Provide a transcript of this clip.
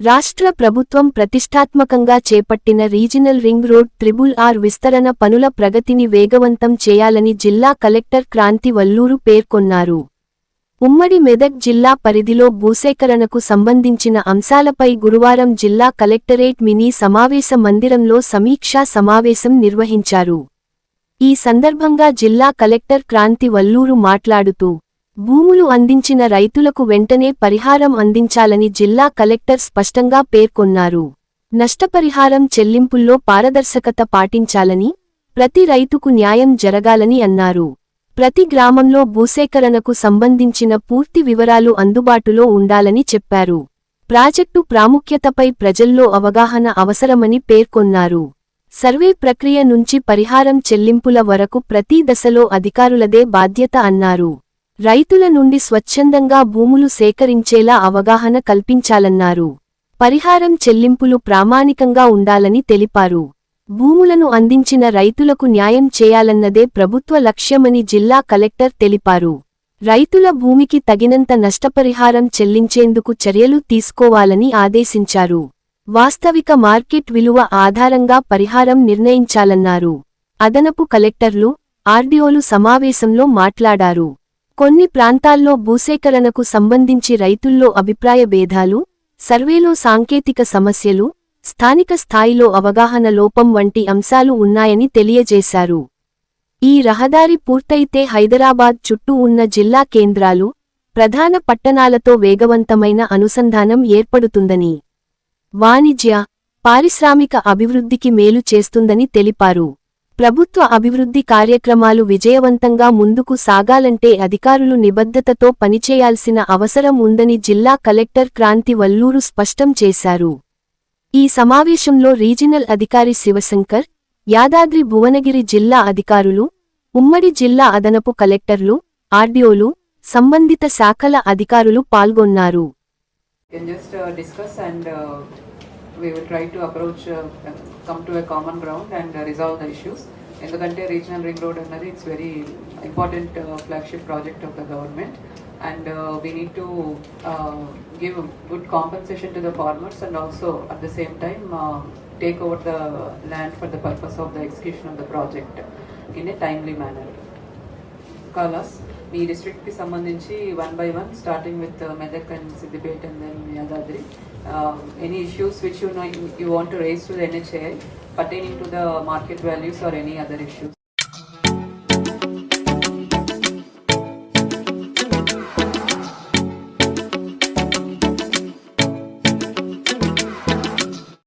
రాష్ట్ర ప్రభుత్వం ప్రతిష్టాత్మకంగా చేపట్టిన regional ring road triple R విస్తరణ పనుల ప్రగతిని వేగవంతం చేయాలని జిల్లా కలెక్టర్ క్రాంతి వల్లూరు పేర్కొన్నారు. ఉమ్మడి మెదక్ జిల్లా పరిధిలో భూసేకరణకు సంబంధించిన అంశాలపై గురువారం జిల్లా కలెక్టరేట్ మినీ సమావేశ మందిరంలో సమీక్షా సమావేశం నిర్వహించారు. ఈ సందర్భంగా జిల్లా కలెక్టర్ క్రాంతి వల్లూరు మాట్లాడుతూ భూములు అందించిన రైతులకు వెంటనే పరిహారం అందించాలని జిల్లా కలెక్టర్ స్పష్టంగా పేర్కొన్నారు. నష్టపరిహారం చెల్లింపుల్లో పారదర్శకత పాటించాలని ప్రతి రైతుకు న్యాయం జరగాలని అన్నారు. ప్రతి గ్రామంలో భూసేకరణకు సంబంధించిన పూర్తి వివరాలు అందుబాటులో ఉండాలని చెప్పారు. ప్రాజెక్టు ప్రాముఖ్యతపై ప్రజల్లో అవగాహన అవసరమని పేర్కొన్నారు. సర్వే ప్రక్రియ నుంచి పరిహారం చెల్లింపుల వరకు ప్రతి దశలో అధికారులదే బాధ్యత అన్నారు. రైతుల నుండి స్వచ్ఛందంగా భూములు సేకరించేలా అవగాహన కల్పించాలన్నారు. పరిహారం చెల్లింపులు ప్రామాణికంగా ఉండాలని తెలిపారు. భూములను అందించిన రైతులకు న్యాయం చేయాలన్నదే ప్రభుత్వ లక్ష్యమని జిల్లా కలెక్టర్ తెలిపారు. రైతుల భూమికి తగినంత నష్టపరిహారం చెల్లించేందుకు చర్యలు తీసుకోవాలని ఆదేశించారు. వాస్తవిక మార్కెట్ విలువ ఆధారంగా పరిహారం నిర్ణయించాలన్నారు. అదనపు కలెక్టర్లు ఆర్డీఓలు సమావేశంలో మాట్లాడారు. కొన్ని ప్రాంతాల్లో భూసేకరణకు సంబంధించి రైతుల్లో అభిప్రాయ భేదాలు సర్వేలో సాంకేతిక సమస్యలు స్థానిక స్థాయిలో అవగాహన లోపం వంటి అంశాలు ఉన్నాయని తెలియజేశారు. ఈ రహదారి పూర్తయితే హైదరాబాద్ చుట్టూ ఉన్న జిల్లా కేంద్రాలు ప్రధాన పట్టణాలతో వేగవంతమైన అనుసంధానం ఏర్పడుతుందని వాణిజ్య పారిశ్రామిక అభివృద్ధికి మేలు చేస్తుందని తెలిపారు. ప్రభుత్వ అభివృద్ధి కార్యక్రమాలు విజయవంతంగా ముందుకు సాగాలంటే అధికారులు నిబద్ధతతో పనిచేయాల్సిన అవసరం ఉందని జిల్లా కలెక్టర్ క్రాంతి వల్లూరు స్పష్టం చేశారు. ఈ సమావేశంలో రీజినల్ అధికారి శివశంకర్ యాదాద్రి భువనగిరి జిల్లా అధికారులు ఉమ్మడి జిల్లా అదనపు కలెక్టర్లు ఆర్డీఓలు సంబంధిత శాఖల అధికారులు పాల్గొన్నారు. we will try to approach, uh, come to a common ground and uh, resolve the issues. ఎందుకంటే రీజనల్ రింగ్ రోడ్ అన్నది it's very important flagship project of the government and we need to give good compensation to the farmers and also at the same time take over the land for the purpose of the execution of the project in a timely manner callus మీ డిస్ట్రిక్ట్కి సంబంధించి one by one starting with Medak and Siddipet and then Yadadri any issues which you know you want to raise to the NHA pertaining to the market values or any other issues